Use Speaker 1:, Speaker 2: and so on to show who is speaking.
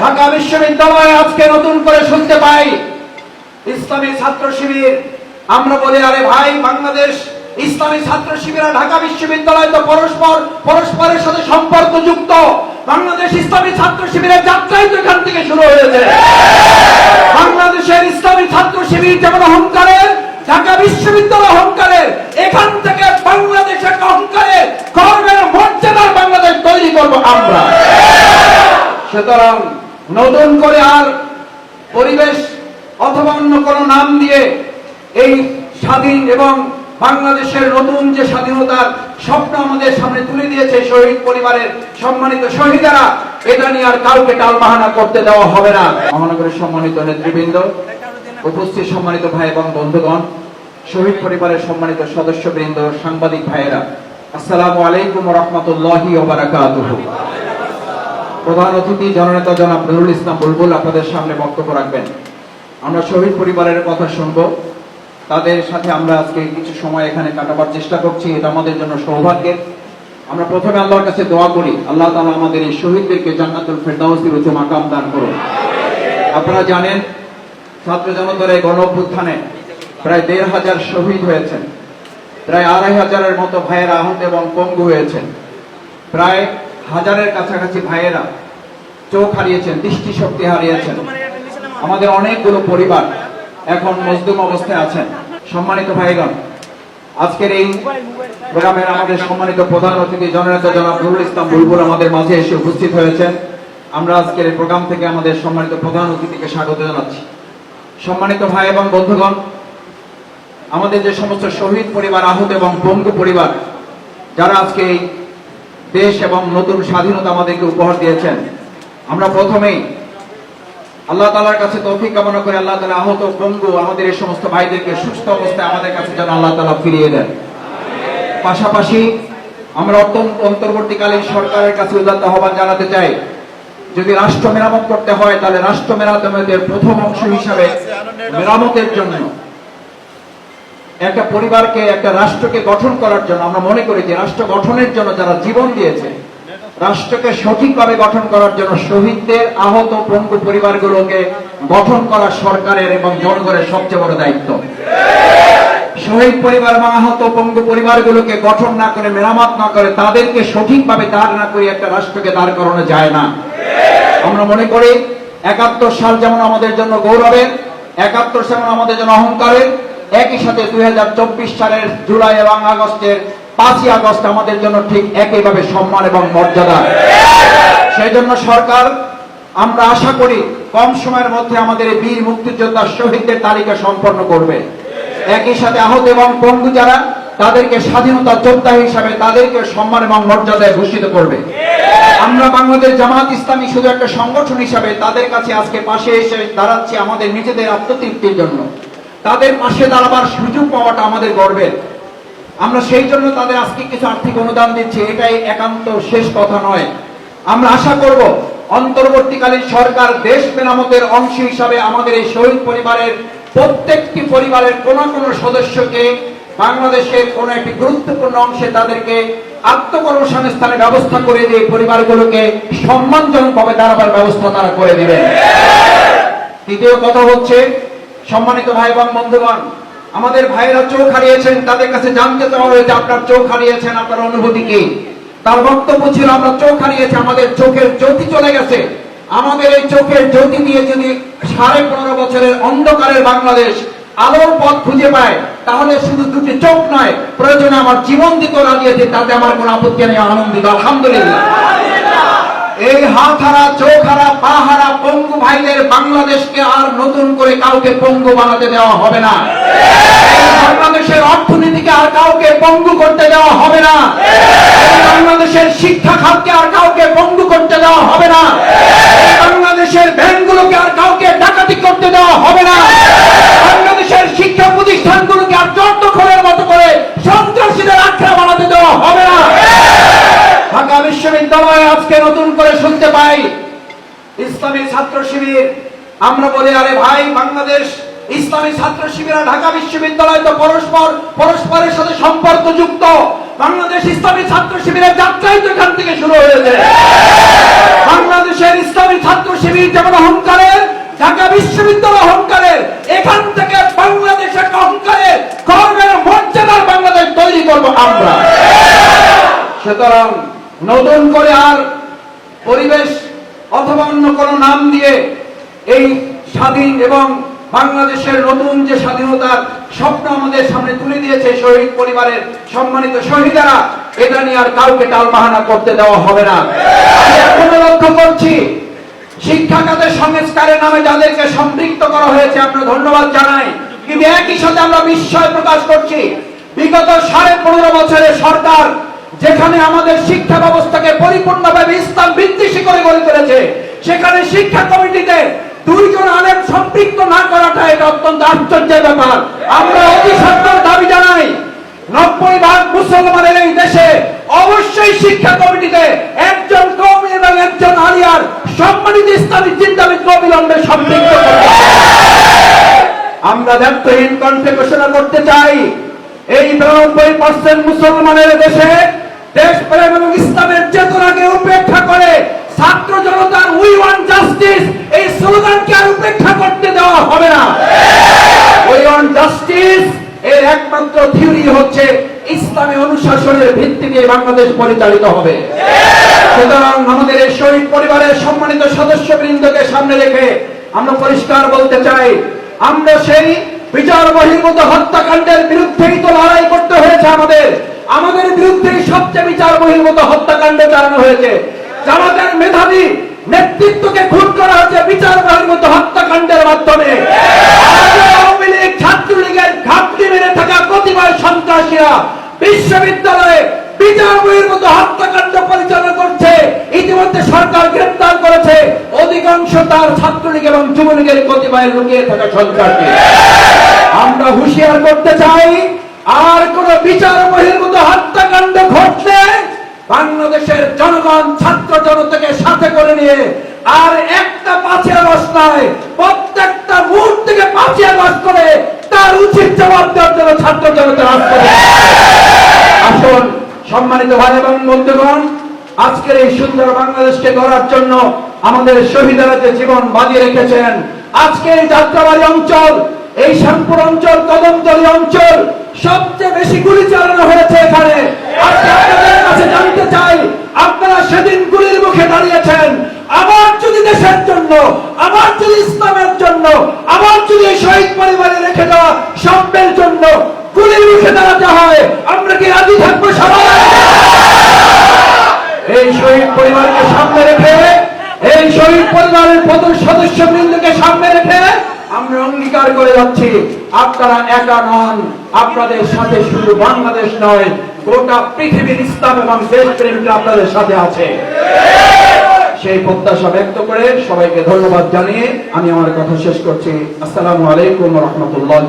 Speaker 1: ঢাকা বিশ্ববিদ্যালয়ে আজকে নতুন করে শুনতে পাই ইসলামী ছাত্র শিবির। আমরা বলি, আরে ভাই, বাংলাদেশ ইসলামী ছাত্র শিবিরা ঢাকা বিশ্ববিদ্যালয় তো পরস্পর, পরস্পরের সাথে সম্পর্ক যুক্ত বাংলাদেশ ইসলামী ছাত্র শিবিরের যাত্রাই তো এখান থেকে শুরু হয়েছে। বাংলাদেশের ইসলামী ছাত্র শিবির যেমন অহংকারের ঢাকা বিশ্ববিদ্যালয় অহংকারের এখান থেকে বাংলাদেশের অহংকারের গর্বের মর্যাদার বাংলাদেশ তৈরি করব আমরা। সুতরাং নতুন করে আর পরিবেশ অথবা অন্য কোনো নাম দিয়ে এই স্বাধীন এবং বাংলাদেশের নতুন যে স্বাধীনতার স্বপ্ন আমাদের সামনে তুলে দিয়েছে শহীদ পরিবারের সম্মানিত শহীদেরা, এটা নিয়ে আর কাউকে টালবাহানা করতে দেওয়া হবে না। মহানগরের সম্মানিত নেতৃবৃন্দ, উপস্থিত সম্মানিত ভাই এবং বন্ধুগণ, শহীদ পরিবারের সম্মানিত সদস্যবৃন্দ, সাংবাদিক ভাইয়েরা, আসসালামু আলাইকুম রহমতুল্লাহি ওবারাকাতুহু প্রধান অতিথি, জননেতা জনাব নুরুল ইসলাম বুলবুল আপনাদের সামনে বক্তব্য রাখবেন। আমরা শহীদ পরিবারের কথা শুনব। তাদের সাথে আমরা আজকে কিছু সময় এখানে কাটাবার চেষ্টা করছি। এটা আমাদের জন্য সৌভাগ্যের। আমরা প্রথমে আল্লাহর কাছে দোয়া করি, আল্লাহ তাআলা আমাদের এই শহীদদেরকে জান্নাতুল ফেরদাউসের উচ্চ মাকাম দান করুন। আপনারা জানেন, ছাত্র জনতার এই গণ প্রায় দেড় হাজার শহীদ হয়েছেন। প্রায় আড়াই হাজারের মতো ভাইয়েরা আহত এবং পঙ্গু হয়েছেন। প্রায় হাজারের কাছাকাছি ভাইয়েরা চোখ হারিয়েছেন দৃষ্টি শক্তি হারিয়েছেন। আমাদের অনেকগুলো পরিবার এখন মজদুম অবস্থায় আছেন। সম্মানিত ভাইগণ, আজকের এই প্রোগ্রামের আমাদের সম্মানিত প্রধান অতিথি জননেতা জনাব নুরুল ইসলাম বুলবুল আমাদের মাঝে এসে উপস্থিত হয়েছেন। আমরা আজকের এই প্রোগ্রাম থেকে আমাদের সম্মানিত প্রধান অতিথিকে স্বাগত জানাচ্ছি। সম্মানিত ভাই এবং বন্ধুগণ, আমাদের যে সমস্ত শহীদ পরিবার, আহত এবং পঙ্গু পরিবার, যারা আজকে এই দেশ এবং নতুন স্বাধীনতা আমাদেরকে উপহার দিয়েছেন। আমরা প্রথমেই আল্লাহ তালার কাছে তৌফিক কামনা করে আল্লাহ তালা আহত পঙ্গু আমাদের এই সমস্ত ভাইদেরকে সুস্থ অবস্থায় আমাদের কাছে যেন আল্লাহ তালা ফিরিয়ে দেন। পাশাপাশি আমরা অত্যন্ত অন্তর্বর্তীকালীন সরকারের কাছে উদাত্ত আহ্বান জানাতে চাই, যদি রাষ্ট্র মেরামত করতে হয়, তাহলে রাষ্ট্র মেরামতের প্রথম অংশ হিসাবে মেরামতের জন্য একটা পরিবারকে, একটা রাষ্ট্রকে গঠন করার জন্য, আমরা মনে করি যে রাষ্ট্র গঠনের জন্য যারা জীবন দিয়েছে, রাষ্ট্রকে সঠিকভাবে গঠন করার জন্য শহীদদের আহত পঙ্গু পরিবারগুলোকে গঠন করা সরকারের এবং জনগণের সবচেয়ে বড় দায়িত্ব। শহীদ পরিবার বা আহত পঙ্গু পরিবারগুলোকে গঠন না করে, মেরামত না করে, তাদেরকে সঠিকভাবে দাঁড় না করে একটা রাষ্ট্রকে দাঁড় করানো যায় না। আমরা মনে করি, একাত্তর সাল যেমন আমাদের জন্য গৌরবের, একাত্তর সাল আমাদের জন্য অহংকারের একই সাথে দুই হাজার চব্বিশ সালের জুলাই এবং আগস্টের পাঁচই আগস্ট আমাদের জন্য ঠিক একইভাবে সম্মান এবং মর্যাদা। সেই জন্য সরকার, আমরা আশা করি কম সময়ের মধ্যে আমাদের বীর মুক্তিযোদ্ধা শহীদদের তালিকা সম্পন্ন করবে। একই সাথে আহত এবং পঙ্গু যারা, তাদেরকে স্বাধীনতা যোদ্ধা হিসাবে তাদেরকে সম্মান এবং মর্যাদায় ভূষিত করবে। আমরা বাংলাদেশ জামাত ইসলামী শুধু একটা সংগঠন হিসাবে তাদের কাছে আজকে পাশে এসে দাঁড়াচ্ছি আমাদের নিজেদের আত্মতৃপ্তির জন্য। তাদের পাশে দাঁড়াবার সুযোগ পাওয়াটা আমাদের গর্বের। আমরা সেই জন্য তাদের আজকে কিছু আর্থিক অনুদান দিচ্ছি, এটাই একান্ত শেষ কথা নয়। আমরা আশা করব, অন্তর্বর্তীকালীন সরকার দেশ মেরামতের অংশ হিসাবে আমাদের এই শহীদ পরিবারের প্রত্যেকটি পরিবারের কোন কোন সদস্যকে বাংলাদেশের কোন একটি গুরুত্বপূর্ণ অংশে তাদেরকে আত্মকর্মসংস্থানের ব্যবস্থা করে দিয়ে পরিবারগুলোকে সম্মানজনকভাবে দাঁড়াবার ব্যবস্থা তারা করে দেবেন। তৃতীয় কথা হচ্ছে সম্মানিত ভাই এবং বন্ধুগণ, আমাদের ভাইয়েরা চোখ হারিয়েছেন, তাদের কাছে জানতে চাওয়া হয়েছে, আপনার চোখ হারিয়েছেন, আপনার অনুভূতি কি? তার বক্তব্য ছিল, আমরা চোখ হারিয়েছি, আমাদের চোখের জ্যোতি চলে গেছে। আমাদের এই চোখের জ্যোতি দিয়ে যদি সাড়ে পনেরো বছরের অন্ধকারের বাংলাদেশ আলোর পথ খুঁজে পায়, তাহলে শুধু দুটি চোখ নয়, প্রয়োজনে আমার জীবন দিতে রাজি আছে তাতে আমার কোনো আপত্তি নেই, আনন্দিত, আলহামদুলিল্লাহ। এই হাত হারা চোখ হারা পা হারা পঙ্গু ভাইদের বাংলাদেশকে আর নতুন করে কাউকে পঙ্গু বানাতে দেওয়া হবে না। বাংলাদেশের অর্থনীতিকে আর কাউকে পঙ্গু করতে দেওয়া হবে না। বাংলাদেশের শিক্ষা খাতকে আর কাউকে পঙ্গু করতে দেওয়া হবে না। বাংলাদেশের ব্যাংকগুলোকে আর কাউকে ডাকাতি করতে দেওয়া হবে না। বাংলাদেশের শিক্ষা প্রতিষ্ঠানগুলোকে আর জর্দখলের মতো করে সন্ত্রাসীদের আখড়া বানাতে দেওয়া হবে না। ঢাকা বিশ্ববিদ্যালয়ে আজকে করে শুনতে পাই, ইসলামী ছাত্র শিবির। আমরা বলি, আরে ভাই, বাংলাদেশ, ইসলামী ছাত্র শিবিরা ঢাকা বিশ্ববিদ্যালয় তো পরস্পর, পরস্পরের সাথে সম্পর্ক যুক্ত বাংলাদেশ ইসলামী ছাত্র শিবিরের যাত্রাই তো এখান থেকে শুরু হয়েছে। বাংলাদেশের ইসলামী ছাত্র শিবির যেমন অহংকারের, ঢাকা বিশ্ববিদ্যালয় অহংকারের, এখান থেকে বাংলাদেশের অহংকারের গর্বের মর্যাদার বাংলাদেশ তৈরি করব আমরা। সুতরাং নতুন করে আর পরিবেশ অথবা অন্য কোনো নাম দিয়ে এই স্বাধীন এবং বাংলাদেশের নতুন যে স্বাধীনতার স্বপ্ন আমাদের সামনে তুলে দিয়েছে শহীদ পরিবারের সম্মানিত শহীদারা, এটা নিয়ে আর কাউকে টালবাহানা করতে দেওয়া হবে না। লক্ষ্য করছি শিক্ষা খাতের সংস্কারের নামে যাদেরকে সম্পৃক্ত করা হয়েছে, আমরা ধন্যবাদ জানাই। কিন্তু একই সাথে আমরা বিস্ময় প্রকাশ করছি, বিগত সাড়ে পনেরো বছরের সরকার যেখানে আমাদের শিক্ষা ব্যবস্থাকে পরিপূর্ণভাবে ইসলাম বিদ্বেষী করে গড়ে তুলেছে, সেখানে শিক্ষা কমিটিতে দুইজন আলেম সম্পৃক্ত না করাটা এটা অত্যন্ত আশ্চর্যের ব্যাপার। আমরা অতি সত্তর দাবি জানাই, নব্বই ভাগ মুসলমানের এই দেশে অবশ্যই শিক্ষা কমিটিতে একজন কৌমি এবং একজন আলিয়ার সম্মানিত ইসলামী চিন্তাবিদকে অবিলম্বে সম্পৃক্ত আমরা ব্যর্থহীন কণ্ঠে ঘোষণা করতে চাই, এই বিরানব্বই পার্সেন্ট মুসলমানের দেশে দেশপ্রেম এবং ইসলামের চেতনাকে উপেক্ষা করে ছাত্র জনতার উই ওয়ান জাস্টিস, এই স্লোগানকে আর উপেক্ষা করতে দেওয়া হবে না। উই ওয়ান জাস্টিস এর একমাত্র থিওরি হচ্ছে ইসলামী অনুশাসনের ভিত্তিতে বাংলাদেশ পরিচালিত হবে। সুতরাং আমাদের এই শহীদ পরিবারের সম্মানিত সদস্যবৃন্দকে সামনে রেখে আমরা পরিষ্কার বলতে চাই, আমরা সেই বিচার বহির্ভূত হত্যাকাণ্ডের বিরুদ্ধেই তো লড়াই করতে হয়েছে আমাদের। আমাদের বিরুদ্ধে সবচেয়ে বিচার বহির্ভূত হত্যাকাণ্ড চালানো হয়েছে। জামাতের মেধাবী নেতৃত্বকে খুন করা হয়েছে বিচার বহির্ভূত হত্যাকাণ্ডের মাধ্যমে। আওয়ামী লীগ ছাত্রলীগের ঘাপটি মেরে থাকা প্রতিবাদ সন্ত্রাসীরা বিশ্ববিদ্যালয়ে বিচার বহির্ভূত হত্যাকাণ্ড পরিচালনা করছে। ইতিমধ্যে সরকার গ্রেপ্তার করেছে। অধিকাংশ তার ছাত্রলীগ এবং যুবলীগের কতিপয় লুকিয়ে থাকা সরকারকে আমরা হুঁশিয়ার করতে চাই আর কোন বিচার বহির্ভূত হত্যাকাণ্ড ঘটলে বাংলাদেশের জনগণ, ছাত্র জনতাকে সাথে করে নিয়ে আর একটা আগস্ট নয় প্রত্যেকটা মুহূর্তকে পাঁচই আগস্ট করে তার উচিত জবাব দেওয়ার জন্য ছাত্র জনতা আসুন, সম্মানিত ভাই এবং বন্ধুগণ, আজকের এই সুন্দর বাংলাদেশকে গড়ার জন্য আমাদের শহীদেরা যে জীবন বাজি রেখেছেন। আজকে এই যাত্রাবাড়ি অঞ্চল, এই শ্যামপুর অঞ্চল, কদমতলী অঞ্চল সবচেয়ে বেশি গুলি চালানো হয়েছে এখানে। আপনাদের কাছে জানতে চাই আপনারা সেদিন গুলির মুখে দাঁড়িয়েছেন। আবার যদি দেশের জন্য, আবার যদি ইসলামের জন্য, আবার যদি শহীদ পরিবারে রেখে দেওয়া সম্পের জন্য গুলির মুখে দাঁড়াতে হয়, আমরা কি রাজি থাকব সবাই? এই শহীদ পরিবারকে সামনে রেখে, এই শহীদ পরিবারের প্রথম সদস্য বৃন্দকে সামনে রেখে আমরা অঙ্গীকার করে যাচ্ছি। আপনারা একা নন। আপনাদের সাথে শুধু বাংলাদেশ নয়, গোটা পৃথিবীর ইসলাম এবং দেশ প্রেমিকরা আপনাদের সাথে আছে। সেই প্রত্যাশা ব্যক্ত করে সবাইকে ধন্যবাদ জানিয়ে আমি আমার কথা শেষ করছি। আসসালামু আলাইকুম রহমতুল্লাহ